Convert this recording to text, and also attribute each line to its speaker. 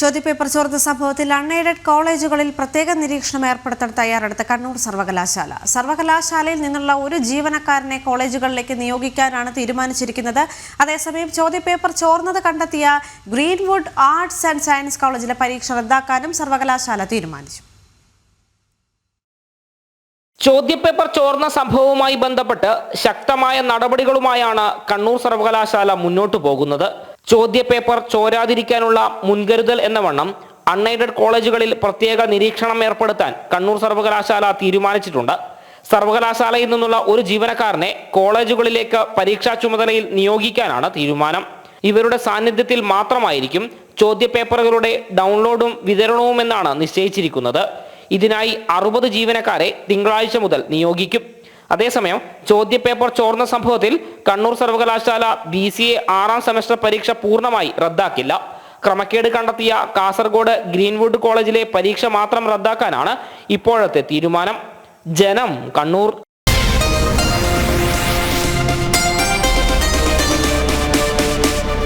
Speaker 1: ചോദ്യപേപ്പർ ചോർന്ന സംഭവത്തിൽ അൺഎയ്ഡഡ് കോളേജുകളിൽ പ്രത്യേക നിരീക്ഷണം ഏർപ്പെടുത്താൻ തയ്യാറെടുത്ത കണ്ണൂർ സർവകലാശാല. സർവകലാശാലയിൽ നിന്നുള്ള ഒരു ജീവനക്കാരനെ കോളേജുകളിലേക്ക് നിയോഗിക്കാനാണ് തീരുമാനിച്ചിരിക്കുന്നത്. അതേസമയം ചോദ്യപേപ്പർ ചോർന്നത് കണ്ടെത്തിയ ഗ്രീൻവുഡ് ആർട്സ് ആൻഡ് സയൻസ് കോളേജിലെ പരീക്ഷ റദ്ദാക്കാനും സർവകലാശാല തീരുമാനിച്ചു.
Speaker 2: ചോദ്യപേപ്പർ ചോർന്ന സംഭവവുമായി ബന്ധപ്പെട്ട് ശക്തമായ നടപടികളുമായാണ് കണ്ണൂർ സർവകലാശാല മുന്നോട്ടു പോകുന്നത്. ചോദ്യപേപ്പർ ചോരാതിരിക്കാനുള്ള മുൻകരുതൽ എന്ന വണ്ണം അൺഎയ്ഡഡ് കോളേജുകളിൽ പ്രത്യേക നിരീക്ഷണം ഏർപ്പെടുത്താൻ കണ്ണൂർ സർവകലാശാല തീരുമാനിച്ചിട്ടുണ്ട്. സർവകലാശാലയിൽ നിന്നുള്ള ഒരു ജീവനക്കാരനെ കോളേജുകളിലേക്ക് പരീക്ഷാ ചുമതലയിൽ നിയോഗിക്കാനാണ് തീരുമാനം. ഇവരുടെ സാന്നിധ്യത്തിൽ മാത്രമായിരിക്കും ചോദ്യപേപ്പറുകളുടെ ഡൗൺലോഡും വിതരണവും എന്നാണ് നിശ്ചയിച്ചിരിക്കുന്നത്. ഇതിനായി അറുപത് ജീവനക്കാരെ തിങ്കളാഴ്ച മുതൽ നിയോഗിക്കും. അതേസമയം ചോദ്യപേപ്പർ ചോർന്ന സംഭവത്തിൽ കണ്ണൂർ സർവകലാശാല ബി സി എ ആറാം സെമസ്റ്റർ പരീക്ഷ പൂർണമായി റദ്ദാക്കില്ല. ക്രമക്കേട് കണ്ടെത്തിയ കാസർഗോഡ് ഗ്രീൻവുഡ് കോളേജിലെ പരീക്ഷ മാത്രം റദ്ദാക്കാനാണ് ഇപ്പോഴത്തെ തീരുമാനം. ജനം കണ്ണൂർ